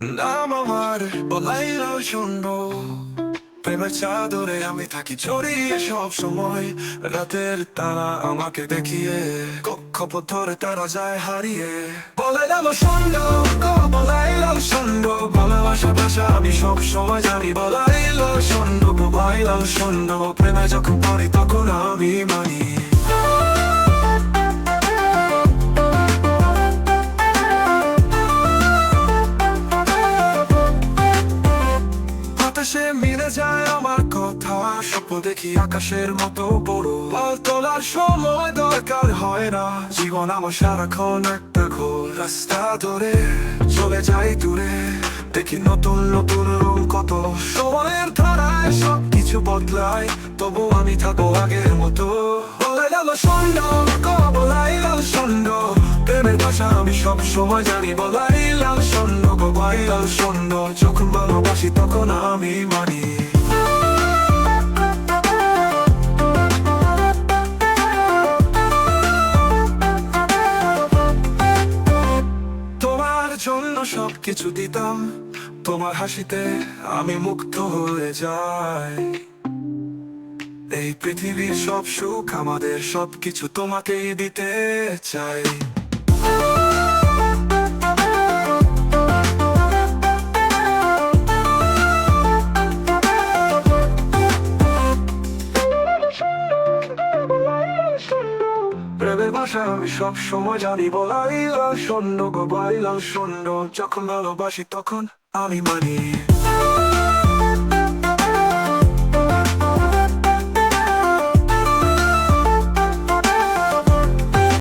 নাম আমার বলাইলা শুনব প্রেমের চাদরে আমি থাকি জড়িয়ে সব সময় রাতের তারা আমাকে দেখিয়ে কক্ষপথ ধরে তারা যায় হারিয়ে বলাইলাম সন্ড বলাইলাম সন্ড ভালোবাসা ভাষা আমি সব সময় জানি বলাইলাম সন্ড বলাইলাম সন্ড প্রেমে যখন পড়ি তখন আমি মানি বাতাসে মিলে যায় আমার কথা। স্বপ্ন দেখি আকাশের মতো বড়। পাল তোলার সময় দরকার হয় না। জীবন আমার সারাক্ষণ একটা ঘোর। রাস্তা ধরে চলে যাই দূরে। দেখি নতুন নতুন রূপ কত। সময়ের ধারায় সব কিছু বদলায়। তবু আমি থাকব আগের মতো। বলে গেল সন্ড বলাই লাল সন্ড প্রেমের ভাষা আমি সব সময় জানি। বলাই লাল সন্ড গবাই লাল সন্ড যখন ভালোবাসি তখন আমি মানি। তোমার জন্য সব কিছু দিতাম, তোমার হাসিতে আমি মুগ্ধ হয়ে যাই। এই পৃথিবীর সব সুখ আমাদের সব কিছু তোমাকেই দিতে চাই। প্রেমের ভাষা আমি সব সময় জানি বলাইলাম শূন্য গো বাইলাম শূন্য। যখন ভালোবাসি তখন আমি মানি।